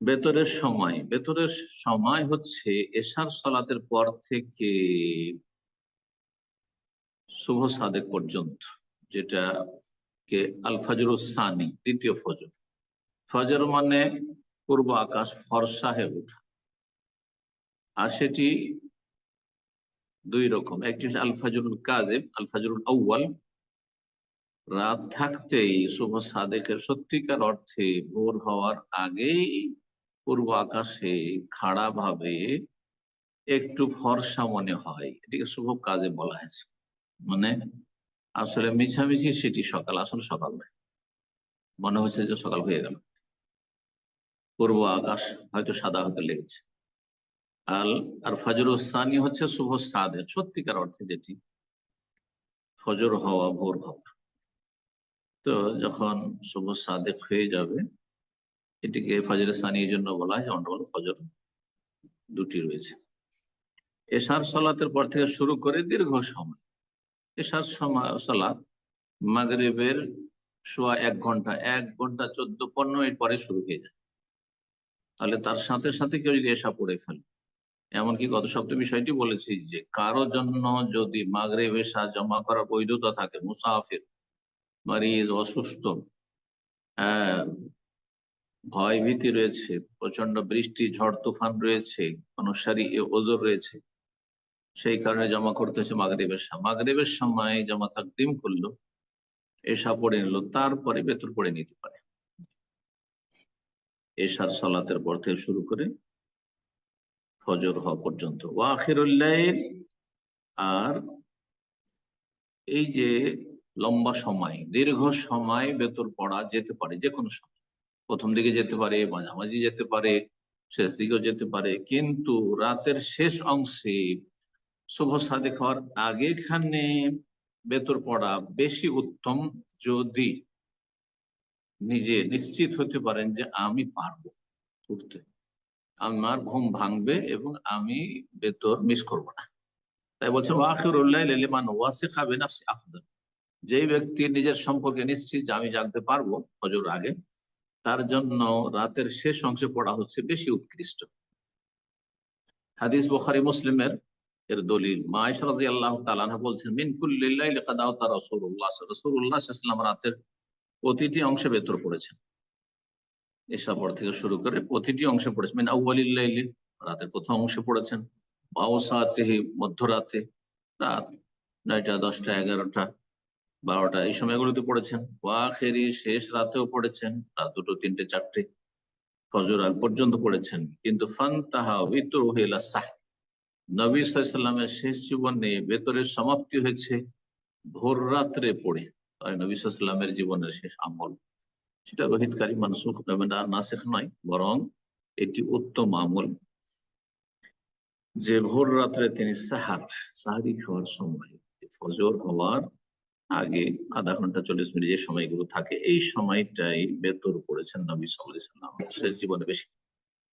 বেতরের সময়। বেতরের সময় হচ্ছে এশার সলাতের পর থেকে শুভ সাদেক পর্যন্ত যেটা কে আল ফজর সানি, দ্বিতীয় ফজর। ফজর মানে পূর্ব আকাশ ফরসা হয়ে ওঠা। আর সেটি দুই রকম। একটি হচ্ছে আল ফাজরুল কাজেব আল ফাজরুল আউ্য়াল। রাত থাকতেই শুভ সাদেকের সত্যিকার অর্থে ভোর হওয়ার আগেই পূর্ব আকাশে খাড়া ভাবে একটু ফর্সা মনে হয়। এটিকে শুভ কাজে বলা হয়েছে। মানে আসলে মিছামিছি সেটি সকাল, আসলে সকাল নয়। মনে হচ্ছে যে সকাল হয়ে গেল। পূর্ব আকাশ হয়তো সাদা হতে লেগেছে। আল আর ফজর সানি হচ্ছে শুভ সাদের সত্যিকার অর্থে যেটি ফজর হওয়া ভোর হওয়া। তো যখন শুভ সাদেক হয়ে যাবে এটিকে ফজর সানি এই জন্য বলা হয় যেমনটা বলো ফজর দুটি রয়েছে। এশার সলাতের পর থেকে শুরু করে দীর্ঘ সময়। এশার সলাৎ মাগরেবের সোয়া এক ঘণ্টা এক ঘণ্টা চোদ্দ, পনেরো মিনিট পরে শুরু হয়ে যায়। তাহলে তার সাথে সাথে কেউ যদি এসা পড়ে ফেলে, এমনকি গত সপ্তাহে বিষয়টি বলেছি যে কারও জন্য যদি মাগরে বেশা জমা করার বৈধতা থাকে, মুসাফির মারিজ অসুস্থ ভয় ভীতি রয়েছে প্রচণ্ড বৃষ্টি, ঝড় তুফান রয়েছে অনুসারী ওজোর রয়েছে। সেই কারণে জমা করতেছে মাগরেবের মাগরেবের সময় জমা তাকদিম করল এসা পড়ে নিল, তারপরে বেতর পড়ে নিতে পারে। এশার সলাতের পর থেকে শুরু করে ফজর হওয়া পর্যন্ত। ওয়াখিরুল্লাইল আর এই যে লম্বা সময়, দীর্ঘ সময় বেতর পড়া যেতে পারে যে কোনো সময়। প্রথম দিকে যেতে পারে, মাঝামাঝি যেতে পারে, শেষ দিকেও যেতে পারে। কিন্তু রাতের শেষ অংশে শুভ সাদেক হওয়ার আগেখানে বেতর পড়া বেশি উত্তম যদি নিজে নিশ্চিত হতে পারেন যে আমি পারব উঠতে। আমার ঘুম ভাঙবে এবং আমি বেতর মিস করব না। তাই বলছেন ওয়াকিরুল্লাহমান ওয়াসে খাবে আফদাল যে ব্যক্তি নিজের সম্পর্কে নিশ্চিত যে আমি জানতে পারব হজর আগে তার জন্য রাতের শেষ অংশে পড়া হচ্ছে বেশি উৎকৃষ্ট। হাদিস বখারি মুসলিমের এর দলিল। মা আল্লাহ তালানা বলছেন মিনকুল্লিল্লাহ রাতের প্রতিটি অংশে বেতর পড়েছেন। এসা পর থেকে শুরু করে প্রতিটি অংশে পড়েছেন। মিন আউ্বালিল্লাইলি রাতের প্রথম অংশে পড়েছেন। বাউসাতে মধ্যরাতে রাত নয়টা, দশটা, এগারোটা বারোটা, এই সময়গুলোতে পড়েছেন। ওয়াখেরি শেষ রাতেও পড়েছেন, রাত দুটো, তিনটে, চারটে। ফজর আগ পর্যন্ত পড়েছেন। কিন্তু ফান তাহা বিতর হইলা সাহ। নবী সাল্লামের শেষ জীবনে বেতরের সমাপ্তি হয়েছে ভোর রাত্রে পড়ে। নবী সাল্লামের জীবনের শেষ আমল। সেটা রোহিতকারী মানসুখ নাসেখ নয়, বরং এটি উত্তম আমল। যে ভোর রাত্রে তিনি সাহার, সাহারি খাওয়ার সময়, ফজর হওয়ার আগে আধা ঘণ্টা চল্লিশ মিনিট যে সময়গুলো থাকে, এই সময়টাই বেতর করেছেন নবী সাল্লাম শেষ জীবনে বেশি।